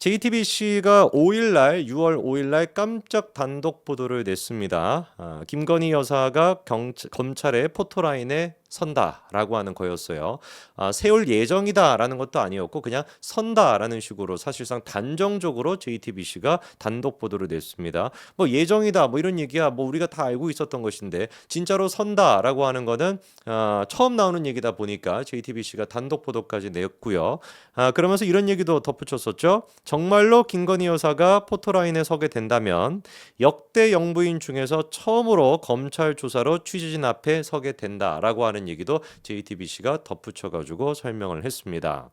JTBC가 5일날 6월 5일날 깜짝 단독 보도를 냈습니다. 아, 김건희 여사가 경, 검찰의 포토라인에 선다라고 하는 거였어요. 아, 세울 예정이다라는 것도 아니었고 그냥 선다라는 식으로 사실상 단정적으로 JTBC가 단독 보도를 냈습니다. 뭐 예정이다 뭐 이런 얘기야 뭐 우리가 다 알고 있었던 것인데 진짜로 선다라고 하는 거는 아, 처음 나오는 얘기다 보니까 JTBC가 단독 보도까지 냈고요. 아, 그러면서 이런 얘기도 덧붙였었죠. 정말로 김건희 여사가 포토라인에 서게 된다면 역대 영부인 중에서 처음으로 검찰 조사로 취재진 앞에 서게 된다라고 하는 얘기도 JTBC가 덧붙여 가지고 설명을 했습니다.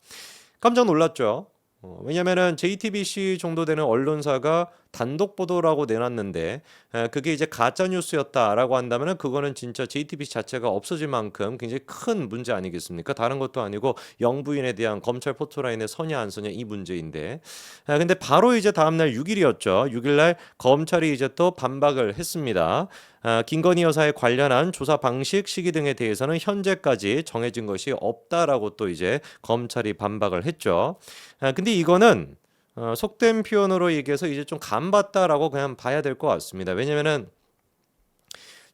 깜짝 놀랐죠. 어, 왜냐면은 JTBC 정도 되는 언론사가 단독 보도라고 내놨는데 에, 그게 이제 가짜 뉴스였다라고 한다면은 그거는 진짜 JTBC 자체가 없어질 만큼 굉장히 큰 문제 아니겠습니까? 다른 것도 아니고 영부인에 대한 검찰 포토라인의 서냐 안 서냐 이 문제인데 아, 근데 바로 이제 다음날 6일이었죠. 6일날 검찰이 이제 또 반박을 했습니다. 아, 김건희 여사에 관련한 조사 방식, 시기 등에 대해서는 현재까지 정해진 것이 없다라고 또 이제 검찰이 반박을 했죠. 아, 근데 이거는 어, 속된 표현으로 얘기해서 이제 좀 간봤다라고 그냥 봐야 될 것 같습니다. 왜냐면은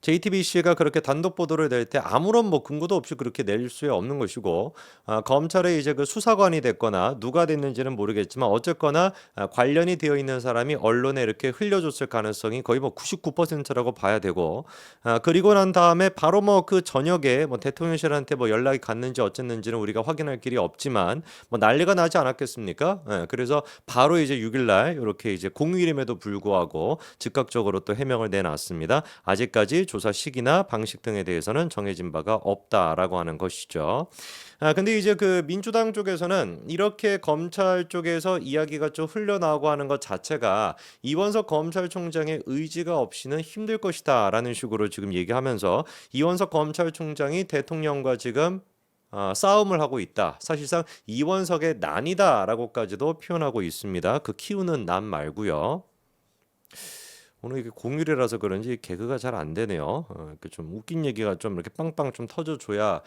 JTBC가 그렇게 단독 보도를 낼 때 아무런 뭐 근거도 없이 그렇게 낼 수 없는 것이고 아, 검찰의 이제 그 수사관이 됐거나 누가 됐는지는 모르겠지만 어쨌거나 아, 관련이 되어 있는 사람이 언론에 이렇게 흘려줬을 가능성이 거의 뭐 99%라고 봐야 되고 아, 그리고 난 다음에 바로 뭐 그 저녁에 뭐 대통령실한테 뭐 연락이 갔는지 어쨌는지는 우리가 확인할 길이 없지만 뭐 난리가 나지 않았겠습니까? 예, 그래서 바로 이제 6일날 이렇게 이제 공휴일임에도 불구하고 즉각적으로 또 해명을 내놨습니다. 아직까지 조사 시기나 방식 등에 대해서는 정해진 바가 없다라고 하는 것이죠. 아 근데 이제 그 민주당 쪽에서는 이렇게 검찰 쪽에서 이야기가 좀 흘러나오고 하는 것 자체가 이원석 검찰총장의 의지가 없이는 힘들 것이다라는 식으로 지금 얘기하면서 이원석 검찰총장이 대통령과 지금 어, 싸움을 하고 있다. 사실상 이원석의 난이다라고까지도 표현하고 있습니다. 그 키우는 난 말고요. 오늘 이게 공휴일이라서 그런지 개그가 잘 안 되네요. 어, 좀 웃긴 얘기가 좀 이렇게 빵빵 좀 터져줘야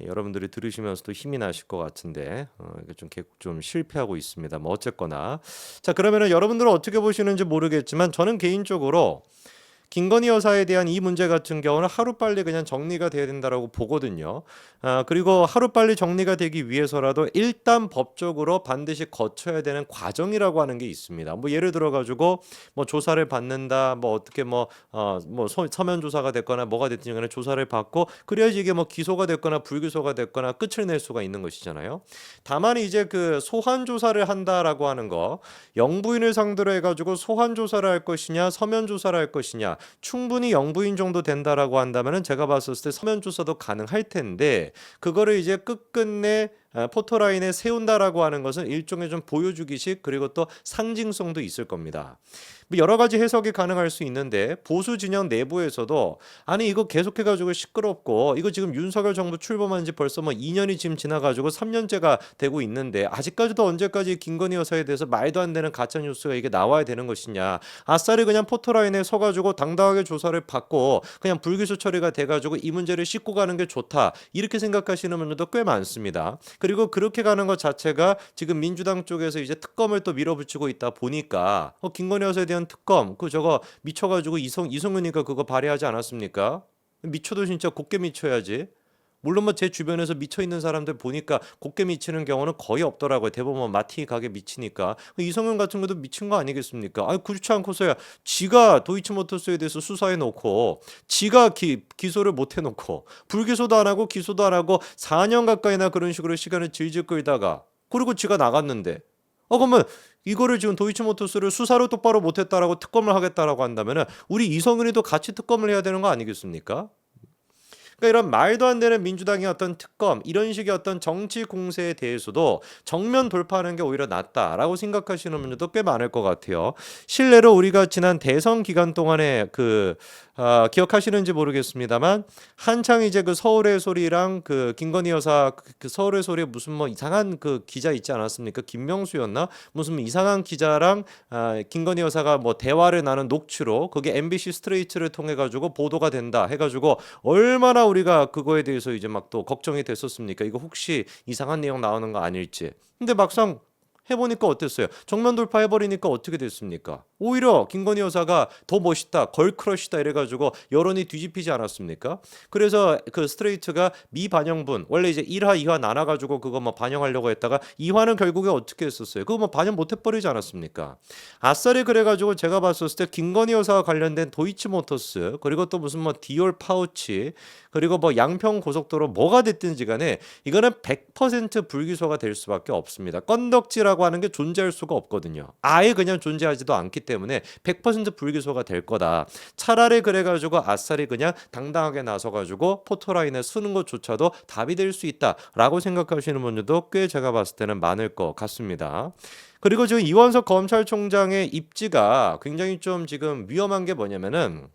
여러분들이 들으시면서도 힘이 나실 것 같은데 어, 좀 좀 실패하고 있습니다. 뭐 어쨌거나 자 그러면은 여러분들은 어떻게 보시는지 모르겠지만 저는 개인적으로 김건희 여사에 대한 이 문제 같은 경우는 하루빨리 그냥 정리가 돼야 된다라고 보거든요. 아, 그리고 하루빨리 정리가 되기 위해서라도 일단 법적으로 반드시 거쳐야 되는 과정이라고 하는 게 있습니다. 뭐 예를 들어 가지고 뭐 조사를 받는다, 뭐 어떻게 뭐 어, 뭐 서, 서면 조사가 됐거나 뭐가 됐든 간에 조사를 받고 그래야지 이게 뭐 기소가 됐거나 불기소가 됐거나 끝을 낼 수가 있는 것이잖아요. 다만 이제 그 소환 조사를 한다라고 하는 거 영부인을 상대로 해가지고 소환 조사를 할 것이냐 서면 조사를 할 것이냐 충분히 영부인 정도 된다라고 한다면은 제가 봤을 때 서면 조사도 가능할 텐데 그거를 이제 끝끝내 아, 포토라인에 세운다라고 하는 것은 일종의 좀 보여주기식 그리고 또 상징성도 있을 겁니다. 뭐 여러 가지 해석이 가능할 수 있는데 보수 진영 내부에서도 아니 이거 계속해 가지고 시끄럽고 이거 지금 윤석열 정부 출범한 지 벌써 뭐 2년이 지금 지나 가지고 3년째가 되고 있는데 아직까지도 언제까지 김건희 여사에 대해서 말도 안 되는 가짜 뉴스가 이게 나와야 되는 것이냐. 아싸리 그냥 포토라인에 서 가지고 당당하게 조사를 받고 그냥 불기소 처리가 돼 가지고 이 문제를 씻고 가는 게 좋다. 이렇게 생각하시는 분들도 꽤 많습니다. 그리고 그렇게 가는 것 자체가 지금 민주당 쪽에서 이제 특검을 또 밀어붙이고 있다 보니까 어, 김건희 여사에 대한 특검 그 저거 미쳐가지고 이성 이성윤이가 그거 발의하지 않았습니까? 미쳐도 진짜 곱게 미쳐야지. 물론 뭐 제 주변에서 미쳐 있는 사람들 보니까 곱게 미치는 경우는 거의 없더라고요. 대부분 뭐 마티 가게 미치니까 이성윤 같은 것도 미친 거 아니겠습니까? 아니 그렇지 않고서야 지가 도이치모터스에 대해서 수사해 놓고 지가 기, 기소를 못 해놓고 불기소도 안 하고 기소도 안 하고 4년 가까이나 그런 식으로 시간을 질질 끌다가 그리고 지가 나갔는데 어 그러면 이거를 지금 도이치모터스를 수사로 똑바로 못했다라고 특검을 하겠다라고 한다면은 우리 이성윤이도 같이 특검을 해야 되는 거 아니겠습니까? 그러니까 이런 말도 안 되는 민주당의 어떤 특검 이런 식의 어떤 정치 공세에 대해서도 정면 돌파하는 게 오히려 낫다라고 생각하시는 분들도 꽤 많을 것 같아요. 실례로 우리가 지난 대선 기간 동안에 그 어, 기억하시는지 모르겠습니다만 한창 이제 그 서울의 소리랑 그 김건희 여사 그, 그 서울의 소리에 무슨 뭐 이상한 그 기자 있지 않았습니까? 김명수였나? 무슨 뭐 이상한 기자랑 아, 김건희 여사가 뭐 대화를 나눈 녹취로 그게 MBC 스트레이트를 통해 가지고 보도가 된다 해 가지고 얼마나 우리가 그거에 대해서 이제 막 또 걱정이 됐었습니까? 이거 혹시 이상한 내용 나오는 거 아닐지. 근데 막상 해보니까 어땠어요? 정면 돌파해버리니까 어떻게 됐습니까? 오히려 김건희 여사가 더 멋있다, 걸크러쉬다 이래가지고 여론이 뒤집히지 않았습니까? 그래서 그 스트레이트가 미반영분 원래 이제 1화, 2화 나눠가지고 그거 뭐 반영하려고 했다가 2화는 결국에 어떻게 했었어요? 그거 뭐 반영 못해버리지 않았습니까? 아싸리 그래가지고 제가 봤었을 때 김건희 여사와 관련된 도이치모터스 그리고 또 무슨 뭐 디올 파우치 그리고 뭐 양평 고속도로 뭐가 됐든지 간에 이거는 100% 불기소가 될 수밖에 없습니다. 건덕지라고 하는 게 존재할 수가 없거든요. 아예 그냥 존재하지도 않기 때문에 100% 불기소가 될 거다. 차라리 그래가지고 아싸리 그냥 당당하게 나서가지고 포토라인에 쓰는 것조차도 답이 될 수 있다라고 생각하시는 분들도 꽤 제가 봤을 때는 많을 것 같습니다. 그리고 지금 이원석 검찰총장의 입지가 굉장히 좀 지금 위험한 게 뭐냐면은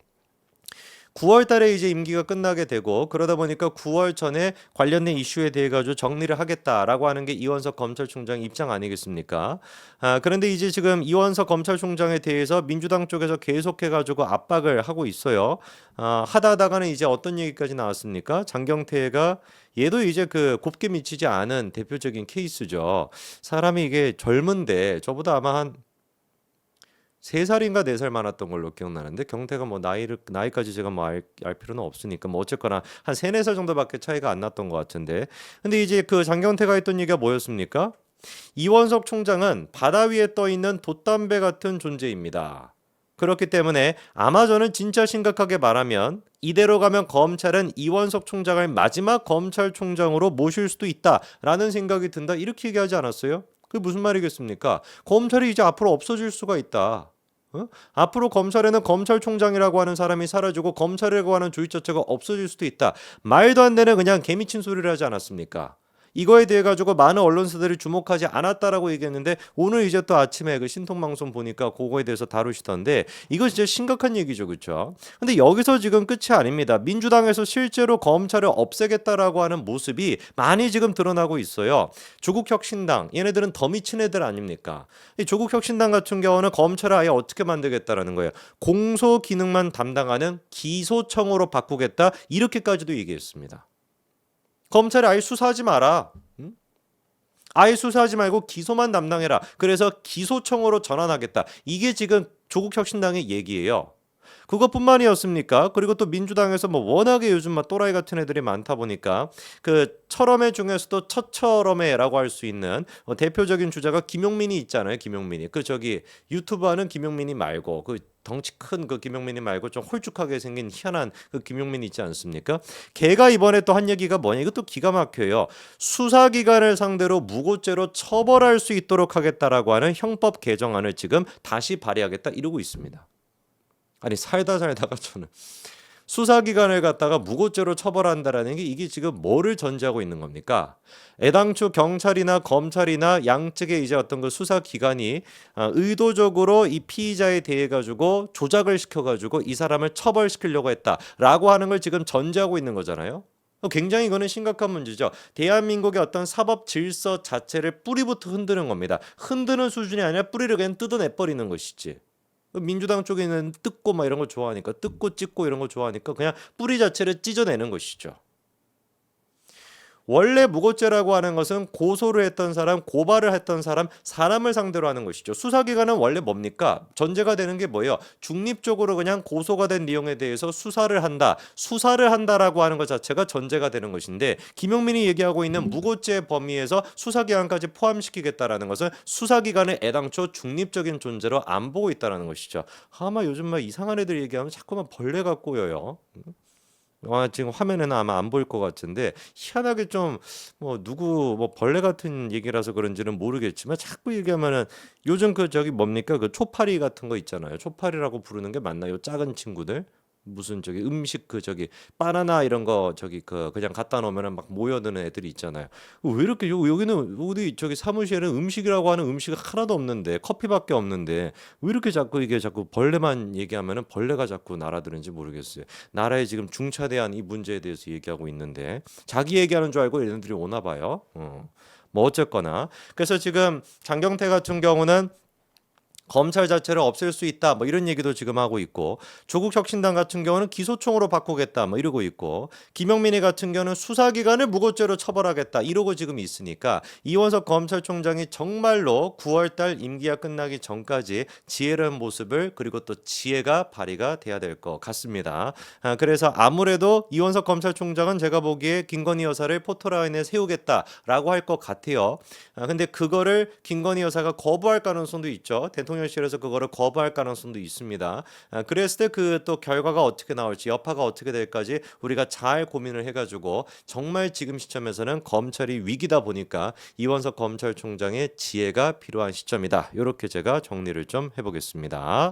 9월 달에 이제 임기가 끝나게 되고 그러다 보니까 9월 전에 관련된 이슈에 대해 가지고 정리를 하겠다라고 하는 게 이원석 검찰총장 입장 아니겠습니까? 아, 그런데 이제 지금 이원석 검찰총장에 대해서 민주당 쪽에서 계속해 가지고 압박을 하고 있어요. 아, 하다 하다가는 이제 어떤 얘기까지 나왔습니까? 장경태가 얘도 이제 그 곱게 미치지 않은 대표적인 케이스죠. 사람이 이게 젊은데 저보다 아마 한 세 살인가 네 살 많았던 걸로 기억나는데 경태가 뭐 나이를 나이까지 제가 뭐알 알 필요는 없으니까 뭐 어쨌거나 한 세네 살 정도밖에 차이가 안 났던 것 같은데 근데 이제 그 장경태가 했던 얘기가 뭐였습니까? 이원석 총장은 바다 위에 떠 있는 돛담배 같은 존재입니다. 그렇기 때문에 아마 저는 진짜 심각하게 말하면 이대로 가면 검찰은 이원석 총장을 마지막 검찰총장으로 모실 수도 있다라는 생각이 든다 이렇게 얘기하지 않았어요? 그게 무슨 말이겠습니까? 검찰이 이제 앞으로 없어질 수가 있다. 어? 앞으로 검찰에는 검찰총장이라고 하는 사람이 사라지고 검찰이라고 하는 조직 자체가 없어질 수도 있다. 말도 안 되는 그냥 개미친 소리를 하지 않았습니까? 이거에 대해 가지고 많은 언론사들이 주목하지 않았다라고 얘기했는데 오늘 이제 또 아침에 그 신통방송 보니까 그거에 대해서 다루시던데 이거 진짜 심각한 얘기죠, 그렇죠? 근데 여기서 지금 끝이 아닙니다. 민주당에서 실제로 검찰을 없애겠다라고 하는 모습이 많이 지금 드러나고 있어요. 조국혁신당 얘네들은 더 미친 애들 아닙니까? 이 조국혁신당 같은 경우는 검찰을 아예 어떻게 만들겠다라는 거예요. 공소 기능만 담당하는 기소청으로 바꾸겠다 이렇게까지도 얘기했습니다. 검찰이 아예 수사하지 마라. 응? 아예 수사하지 말고 기소만 담당해라. 그래서 기소청으로 전환하겠다. 이게 지금 조국 혁신당의 얘기예요. 그것뿐만이었습니까? 그리고 또 민주당에서 뭐 워낙에 요즘 막 또라이 같은 애들이 많다 보니까 그 철험회 중에서도 첫철험회라고 할 수 있는 어, 대표적인 주자가 김용민이 있잖아요. 김용민이 그 저기 유튜브 하는 김용민이 말고 그 덩치 큰 그 김용민이 말고 좀 홀쭉하게 생긴 희한한 그 김용민이 있지 않습니까? 걔가 이번에 또 한 얘기가 뭐냐? 이것도 기가 막혀요. 수사기관을 상대로 무고죄로 처벌할 수 있도록 하겠다라고 하는 형법 개정안을 지금 다시 발의하겠다 이러고 있습니다. 아니 살다 살다가 저는 수사기관을 갖다가 무고죄로 처벌한다라는 게 이게 지금 뭐를 전제하고 있는 겁니까? 애당초 경찰이나 검찰이나 양측의 이제 어떤 그 수사기관이 아, 의도적으로 이 피의자에 대해 가지고 조작을 시켜가지고 이 사람을 처벌시키려고 했다라고 하는 걸 지금 전제하고 있는 거잖아요. 굉장히 이거는 심각한 문제죠. 대한민국의 어떤 사법 질서 자체를 뿌리부터 흔드는 겁니다. 흔드는 수준이 아니라 뿌리를 그냥 뜯어내 버리는 것이지. 민주당 쪽에는 뜯고 막 이런 거 좋아하니까 뜯고 찢고 이런 거 좋아하니까 그냥 뿌리 자체를 찢어내는 것이죠. 원래 무고죄라고 하는 것은 고소를 했던 사람, 고발을 했던 사람, 사람을 상대로 하는 것이죠. 수사기관은 원래 뭡니까? 전제가 되는 게 뭐예요? 중립적으로 그냥 고소가 된 내용에 대해서 수사를 한다. 수사를 한다라고 하는 것 자체가 전제가 되는 것인데 김용민이 얘기하고 있는 무고죄 범위에서 수사기관까지 포함시키겠다라는 것은 수사기관을 애당초 중립적인 존재로 안 보고 있다라는 것이죠. 아마 요즘 막 이상한 애들 얘기하면 자꾸만 벌레가 꼬여요. 아, 지금 화면에는 아마 안 보일 것 같은데 희한하게 좀 뭐 누구 뭐 벌레 같은 얘기라서 그런지는 모르겠지만 자꾸 얘기하면은 요즘 그 저기 뭡니까 그 초파리 같은 거 있잖아요. 초파리라고 부르는 게 맞나요? 작은 친구들. 무슨 저기 음식 그 저기 바나나 이런 거 저기 그 그냥 갖다 놓으면은 막 모여드는 애들이 있잖아요. 왜 이렇게 요, 여기는 우리 저기 사무실에는 음식이라고 하는 음식이 하나도 없는데 커피밖에 없는데 왜 이렇게 자꾸 이게 자꾸 벌레만 얘기하면은 벌레가 자꾸 날아드는지 모르겠어요. 나라의 지금 중차대한 이 문제에 대해서 얘기하고 있는데 자기 얘기하는 줄 알고 얘네들이 오나 봐요. 어. 뭐 어쨌거나 그래서 지금 장경태 같은 경우는 검찰 자체를 없앨 수 있다. 뭐 이런 얘기도 지금 하고 있고 조국 혁신당 같은 경우는 기소총으로 바꾸겠다. 뭐 이러고 있고 김영민이 같은 경우는 수사기관을 무고죄로 처벌하겠다. 이러고 지금 있으니까 이원석 검찰총장이 정말로 9월달 임기가 끝나기 전까지 지혜로운 모습을 그리고 또 지혜가 발휘가 돼야 될 것 같습니다. 아, 그래서 아무래도 이원석 검찰총장은 제가 보기에 김건희 여사를 포토라인에 세우겠다라고 할 것 같아요. 아, 근데 그거를 김건희 여사가 거부할 가능성도 있죠. 대통령 실에서 그거를 거부할 가능성도 있습니다. 아, 그랬을 때 그 또 결과가 어떻게 나올지 여파가 어떻게 될까지 우리가 잘 고민을 해가지고 정말 지금 시점에서는 검찰이 위기다 보니까 이원석 검찰총장의 지혜가 필요한 시점이다. 이렇게 제가 정리를 좀 해보겠습니다.